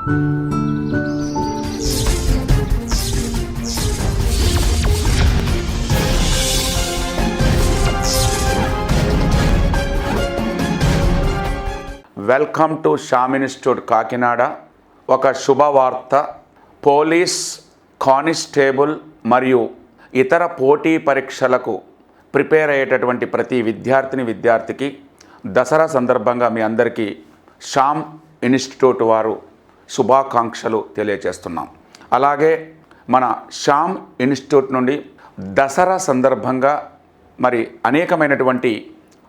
Welcome to Sham institute Kakinada. ఒక శుభవార్త. Police constable మరియు ఇతర పోటీ పరీక్షలకు ప్రిపేర్ అయ్యేటటువంటి ప్రతి విద్యార్థిని విద్యార్థికి దసరా సందర్భంగా మీ అందరికీ షామ్ ఇన్స్టిట్యూట్ వారు శుభాకాంక్షలు తెలియజేస్తున్నాం. అలాగే మన శ్యామ్ ఇన్స్టిట్యూట్ నుండి దసరా సందర్భంగా మరి అనేకమైనటువంటి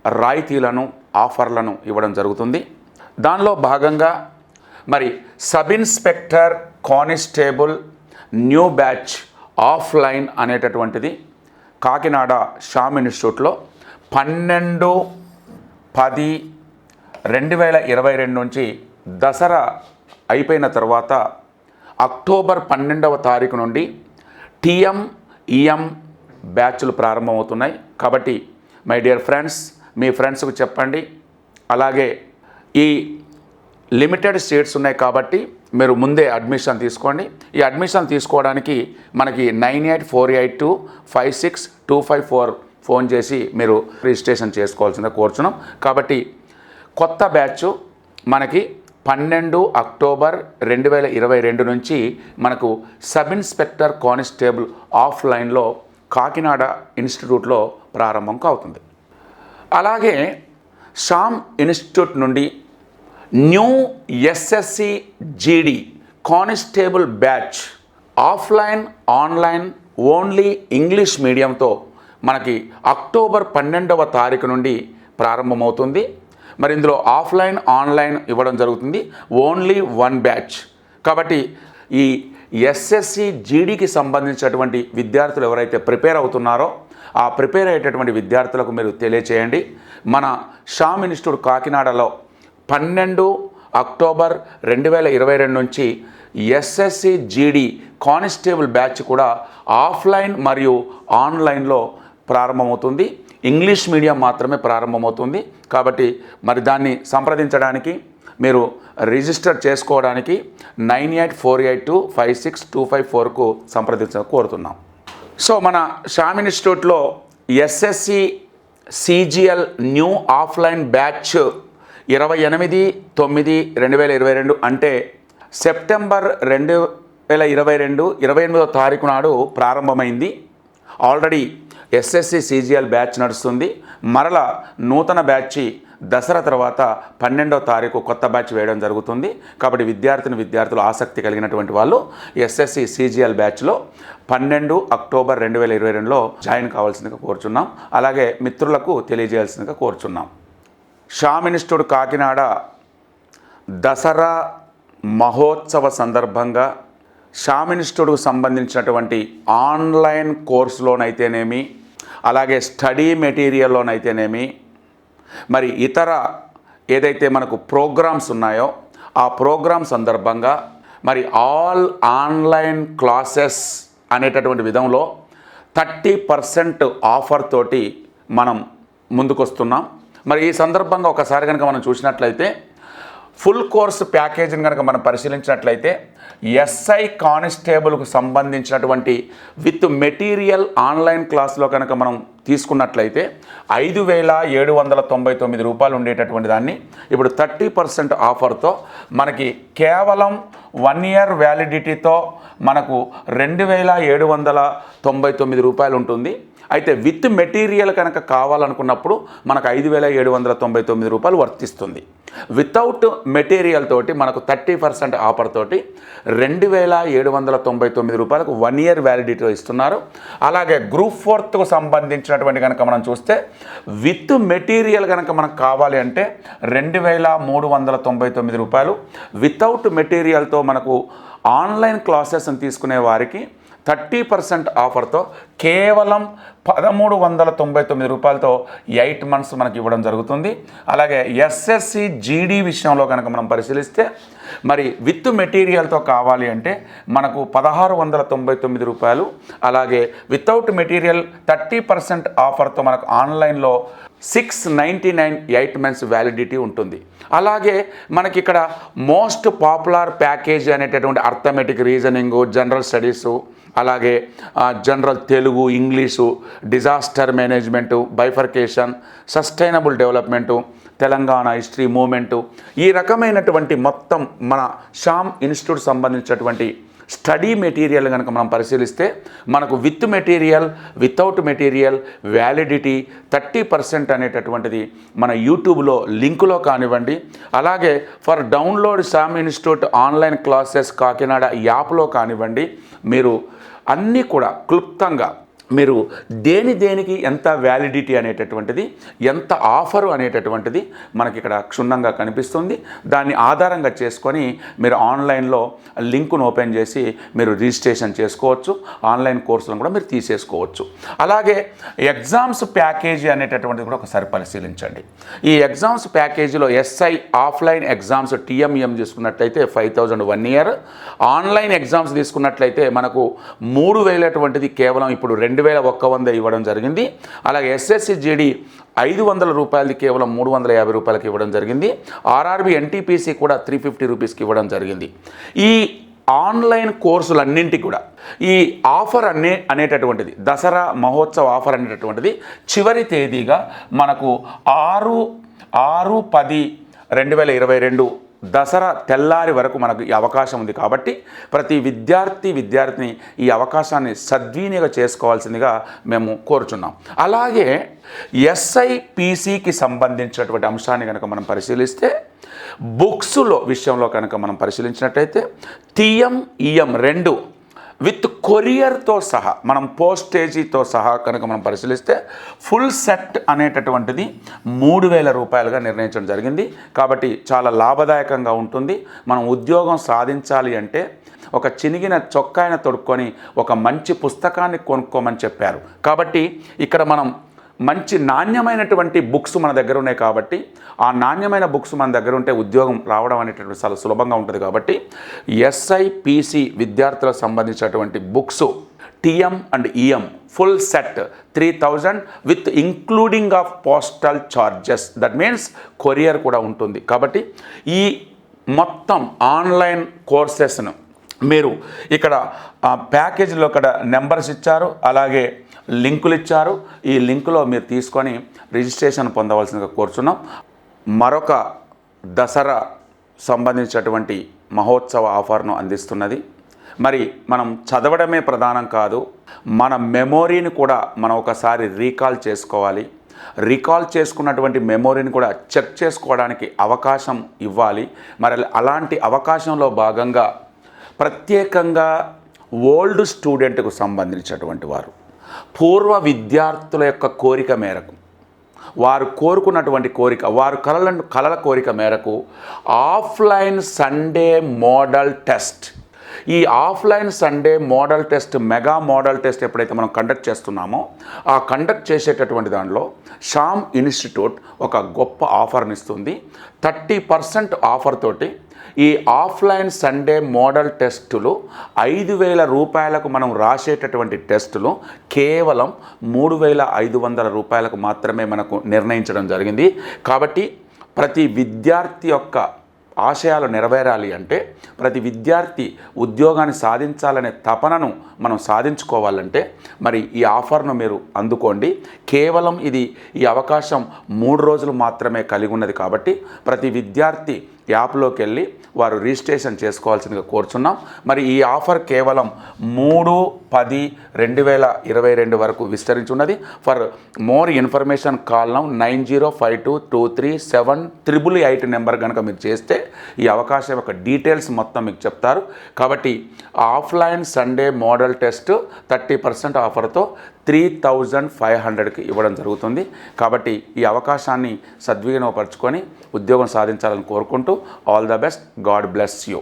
రాయితీలను ఆఫర్లను ఇవ్వడం జరుగుతుంది. దానిలో భాగంగా మరి sub inspector constable new batch offline అనేటటువంటిది కాకినాడ శ్యామ్ ఇన్స్టిట్యూట్లో పన్నెండు పది రెండు వేల ఇరవై రెండు నుంచి దసరా అయిపోయిన తర్వాత అక్టోబర్ పన్నెండవ తారీఖు నుండి టీఎం ఈఎం బ్యాచ్లు ప్రారంభమవుతున్నాయి. కాబట్టి మై డియర్ ఫ్రెండ్స్ మీ ఫ్రెండ్స్కు చెప్పండి. అలాగే ఈ లిమిటెడ్ సీట్స్ ఉన్నాయి కాబట్టి మీరు ముందే అడ్మిషన్ తీసుకోండి. ఈ అడ్మిషన్ తీసుకోవడానికి మనకి nine eight four eight two five six two five four phone చేసి మీరు రిజిస్ట్రేషన్ చేసుకోవాల్సిందే కోరుచున్నాం. కాబట్టి కొత్త బ్యాచ్ మనకి పన్నెండు అక్టోబర్ రెండు వేల ఇరవై రెండు నుంచి మనకు సబ్ ఇన్స్పెక్టర్ కానిస్టేబుల్ ఆఫ్లైన్లో కాకినాడ ఇన్స్టిట్యూట్లో ప్రారంభం అవుతుంది అలాగే షామ్ ఇన్స్టిట్యూట్ నుండి new SSC GD constable batch offline online only English మీడియంతో మనకి అక్టోబర్ పన్నెండవ తారీఖు నుండి ప్రారంభమవుతుంది. మరి ఇందులో ఆఫ్లైన్ ఆన్లైన్ ఇవ్వడం జరుగుతుంది. Only one batch. కాబట్టి ఈ ఎస్ఎస్సి జీడీకి సంబంధించినటువంటి విద్యార్థులు ఎవరైతే ప్రిపేర్ అవుతున్నారో ఆ ప్రిపేర్ అయ్యేటటువంటి విద్యార్థులకు మీరు తెలియచేయండి. మన షామ్ ఇన్స్టిట్యూట్ కాకినాడలో పన్నెండు అక్టోబర్ రెండు వేల ఇరవై రెండు నుంచి ఎస్ఎస్సి జీడీ కానిస్టేబుల్ బ్యాచ్ కూడా ఆఫ్లైన్ మరియు ఆన్లైన్లో ప్రారంభమవుతుంది. ఇంగ్లీష్ మీడియం మాత్రమే ప్రారంభమవుతుంది. కాబట్టి మరి దాన్ని సంప్రదించడానికి మీరు రిజిస్టర్ చేసుకోవడానికి nine eight four eight two five six two five ఫోర్కు సంప్రదించ కోరుతున్నాం. సో మన షామ్ ఇన్స్టిట్యూట్లో SSC CGL new offline batch ఇరవై ఎనిమిది తొమ్మిది రెండు వేల ఇరవై రెండు అంటే సెప్టెంబర్ రెండు వేల ఇరవై రెండు ఇరవై ఎనిమిదో తారీఖు నాడు ప్రారంభమైంది. ఆల్రెడీ ఎస్ఎస్సి సీజీఎల్ బ్యాచ్ నడుస్తుంది. మరల నూతన బ్యాచ్ దసరా తర్వాత పన్నెండవ తారీఖు కొత్త బ్యాచ్ వేయడం జరుగుతుంది. కాబట్టి విద్యార్థిని విద్యార్థులు ఆసక్తి కలిగినటువంటి వాళ్ళు ఎస్ఎస్సి సీజీఎల్ బ్యాచ్లో పన్నెండు అక్టోబర్ రెండు వేల ఇరవై రెండులో జాయిన్ కావాల్సిందిగా కోరుచున్నాం. అలాగే మిత్రులకు తెలియజేయాల్సిందిగా కోరుచున్నాం. షామ్ ఇన్స్టిట్యూట్ కాకినాడ దసరా మహోత్సవ సందర్భంగా షామ్ ఇన్స్టిట్యూట్కు సంబంధించినటువంటి ఆన్లైన్ కోర్సులోనైతేనేమి అలాగే స్టడీ మెటీరియల్లోనైతేనేమి మరి ఇతర ఏదైతే మనకు ప్రోగ్రామ్స్ ఉన్నాయో ఆ ప్రోగ్రామ్ సందర్భంగా మరి ఆల్ ఆన్లైన్ క్లాసెస్ అనేటటువంటి విధంలో థర్టీ పర్సెంట్ ఆఫర్ తోటి మనం ముందుకొస్తున్నాం. మరి ఈ సందర్భంగా ఒకసారి కనుక మనం చూసినట్లయితే ఫుల్ కోర్స్ ప్యాకేజీని కనుక మనం పరిశీలించినట్లయితే ఎస్ఐ కానిస్టేబుల్కు సంబంధించినటువంటి విత్ మెటీరియల్ ఆన్లైన్ క్లాస్లో కనుక మనం తీసుకున్నట్లయితే ఐదు వేల ఏడు వందల తొంభై తొమ్మిది రూపాయలు ఉండేటటువంటి దాన్ని ఇప్పుడు థర్టీ పర్సెంట్ ఆఫర్తో మనకి కేవలం వన్ ఇయర్ వ్యాలిడిటీతో మనకు రెండు వేల ఏడు వందల తొంభై తొమ్మిది రూపాయలు ఉంటుంది. అయితే విత్ మెటీరియల్ కనుక కావాలనుకున్నప్పుడు మనకు ఐదు వేల ఏడు వందల తొంభై తొమ్మిది రూపాయలు వర్తిస్తుంది. వితౌట్ మెటీరియల్ తోటి మనకు థర్టీ పర్సెంట్ ఆఫర్ తోటి రెండు వేల ఏడు వందల తొంభై తొమ్మిది రూపాయలకు వన్ ఇయర్ వ్యాలిడిటీ ఇస్తున్నారు. అలాగే గ్రూప్ ఫోర్త్కు సంబంధించినటువంటి కనుక మనం చూస్తే విత్ మెటీరియల్ కనుక మనకు కావాలి అంటే రెండు వేల మూడు వందల తొంభై తొమ్మిది రూపాయలు. వితౌట్ మెటీరియల్తో మనకు ఆన్లైన్ క్లాసెస్ని తీసుకునే వారికి థర్టీ పర్సెంట్ ఆఫర్తో కేవలం పదమూడు వందల తొంభై తొమ్మిది రూపాయలతో ఎయిట్ మంత్స్ మనకి ఇవ్వడం జరుగుతుంది. అలాగే ఎస్ఎస్సి జీడీ విషయంలో కనుక మనం పరిశీలిస్తే మరి విత్ మెటీరియల్తో కావాలి అంటే మనకు పదహారు వందల తొంభై తొమ్మిది రూపాయలు అలాగే వితౌట్ మెటీరియల్ థర్టీ పర్సెంట్ ఆఫర్తో మనకు ఆన్లైన్లో six ninety nine eight months validity ఉంటుంది. అలాగే మనకి ఇక్కడ మోస్ట్ పాపులర్ ప్యాకేజ్ అనేటటువంటి అర్థమెటిక్ రీజనింగు జనరల్ స్టడీసు అలాగే general Telugu English disaster management bifurcation sustainable development Telangana history movement ఈ రకమైనటువంటి మొత్తం మన షామ్ ఇన్స్టిట్యూట్ సంబంధించినటువంటి స్టడీ మెటీరియల్ కనుక మనం పరిశీలిస్తే మనకు with material without material validity thirty percent అనేటటువంటిది మన యూట్యూబ్లో లింకులో కానివ్వండి. అలాగే for download Sam institute online classes Kakinada యాప్లో కానివ్వండి మీరు అన్నీ కూడా క్లుప్తంగా మీరు దేని దేనికి ఎంత వ్యాలిడిటీ అనేటటువంటిది ఎంత ఆఫరు అనేటటువంటిది మనకి ఇక్కడ క్షుణ్ణంగా కనిపిస్తుంది. దాన్ని ఆధారంగా చేసుకొని మీరు ఆన్లైన్లో లింకును ఓపెన్ చేసి మీరు రిజిస్ట్రేషన్ చేసుకోవచ్చు. ఆన్లైన్ కోర్సులను కూడా మీరు తీసేసుకోవచ్చు. అలాగే ఎగ్జామ్స్ ప్యాకేజీ అనేటటువంటిది కూడా ఒకసారి పరిశీలించండి. ఈ ఎగ్జామ్స్ ప్యాకేజీలో ఎస్ఐ ఆఫ్లైన్ ఎగ్జామ్స్ టీఎంఈఎం తీసుకున్నట్లయితే five thousand one year. Online exams తీసుకున్నట్లయితే మనకు మూడు వేలటువంటిది కేవలం ఇప్పుడు రెండు వేల ఒక్క వంద ఇవ్వడం జరిగింది. అలాగే ఎస్ఎస్సి జీడి ఐదు వందల రూపాయలది కేవలం మూడు వందల యాభై రూపాయలకి ఇవ్వడం జరిగింది. ఆర్ఆర్బి ఎన్టీపీసీ కూడా త్రీ ఫిఫ్టీ రూపీస్కి ఇవ్వడం జరిగింది. ఈ ఆన్లైన్ కోర్సులన్నింటికి కూడా ఈ ఆఫర్ అనే అనేటటువంటిది దసరా మహోత్సవ ఆఫర్ అనేటటువంటిది చివరి తేదీగా మనకు ఆరు ఆరు పది రెండు వేల ఇరవై రెండు దసరా తెల్లారి వరకు మనకు ఈ అవకాశం ఉంది కాబట్టి ప్రతి విద్యార్థి విద్యార్థిని ఈ అవకాశాన్ని సద్వినియోగం చేసుకోవాల్సిందిగా మేము కోరుచున్నాం. అలాగే ఎస్ఐపిసికి సంబంధించినటువంటి అంశాన్ని కనుక మనం పరిశీలిస్తే బుక్స్లో విషయంలో కనుక మనం పరిశీలించినట్టయితే టీఎం ఈఎం రెండు విత్ కొరియర్తో సహా మనం పోస్టేజీతో సహా కనుక మనం పరిశీలిస్తే ఫుల్ సెట్ అనేటటువంటిది మూడు వేల రూపాయలుగా నిర్ణయించడం జరిగింది. కాబట్టి చాలా లాభదాయకంగా ఉంటుంది. మనం ఉద్యోగం సాధించాలి అంటే ఒక చినిగిన చొక్కాయన తొడుక్కొని ఒక మంచి పుస్తకాన్ని కొనుక్కోమని చెప్పారు. కాబట్టి ఇక్కడ మనం మంచి నాణ్యమైనటువంటి బుక్స్ మన దగ్గర ఉన్నాయి కాబట్టి ఆ నాణ్యమైన బుక్స్ మన దగ్గర ఉంటే ఉద్యోగం రావడం అనేటటువంటి చాలా సులభంగా ఉంటుంది కాబట్టి ఎస్ఐపిసి విద్యార్థులకు సంబంధించినటువంటి books TM and EM full set three thousand with including of postal charges that means courier కూడా ఉంటుంది. కాబట్టి ఈ మొత్తం ఆన్లైన్ కోర్సెస్ను మీరు ఇక్కడ ఆ, ప్యాకేజీలో ఇక్కడ నెంబర్స్ ఇచ్చారు అలాగే లింకులు ఇచ్చారు. ఈ లింకులో మీరు తీసుకొని రిజిస్ట్రేషన్ పొందవలసిందిగా కోరుచున్నాం. మరొక దసరా సంబంధించినటువంటి మహోత్సవ ఆఫర్ను అందిస్తున్నది. మరి మనం చదవడమే ప్రధానం కాదు మన మెమొరీని కూడా మనం ఒకసారి రీకాల్ చేసుకోవాలి. రీకాల్ చేసుకున్నటువంటి మెమొరీని కూడా చెక్ చేసుకోవడానికి అవకాశం ఇవ్వాలి. మరి అలాంటి అవకాశంలో భాగంగా ప్రత్యేకంగా ఓల్డ్ స్టూడెంట్కు సంబంధించినటువంటి వారు. పూర్వ విద్యార్థుల యొక్క కోరిక మేరకు వారు కోరుకున్నటువంటి కోరిక వారు కలలను కలల కోరిక మేరకు ఆఫ్లైన్ సండే మోడల్ టెస్ట్. ఈ offline Sunday model test mega model test ఎప్పుడైతే మనం కండక్ట్ చేస్తున్నామో ఆ కండక్ట్ చేసేటటువంటి దానిలో షామ్ ఇన్స్టిట్యూట్ ఒక గొప్ప ఆఫర్ని ఇస్తుంది. థర్టీ పర్సెంట్ ఆఫర్ తోటి ఈ ఆఫ్లైన్ సండే మోడల్ టెస్టులు ఐదు వేల రూపాయలకు మనం రాసేటటువంటి టెస్టులు కేవలం మూడు వేల ఐదు వందల రూపాయలకు మాత్రమే మనకు నిర్ణయించడం జరిగింది. కాబట్టి ప్రతి విద్యార్థి యొక్క ఆశయాలు నెరవేరాలి అంటే ప్రతి విద్యార్థి ఉద్యోగాన్ని సాధించాలనే తపనను మనం సాధించుకోవాలంటే మరి ఈ ఆఫర్ను మీరు అందుకోండి. కేవలం ఇది ఈ అవకాశం మూడు రోజులు మాత్రమే కలిగి ఉన్నది కాబట్టి ప్రతి విద్యార్థి యాప్లోకి వెళ్ళి వారు రిజిస్ట్రేషన్ చేసుకోవాల్సిందిగా కోరుచున్నాం. మరి ఈ ఆఫర్ కేవలం మూడు పది రెండు వేల ఇరవై రెండు వరకు విస్తరించున్నది. For more information call now nine zero five two two three seven triple eight number కనుక మీరు చేస్తే ఈ అవకాశం యొక్క డీటెయిల్స్ మొత్తం మీకు చెప్తారు. కాబట్టి offline Sunday model test thirty percent ఆఫర్తో three thousand five హండ్రెడ్కి ఇవ్వడం జరుగుతుంది. కాబట్టి ఈ అవకాశాన్ని సద్వినియోగపరచుకొని ఉద్యోగం సాధించాలని కోరుకుంటూ all the best. God bless you.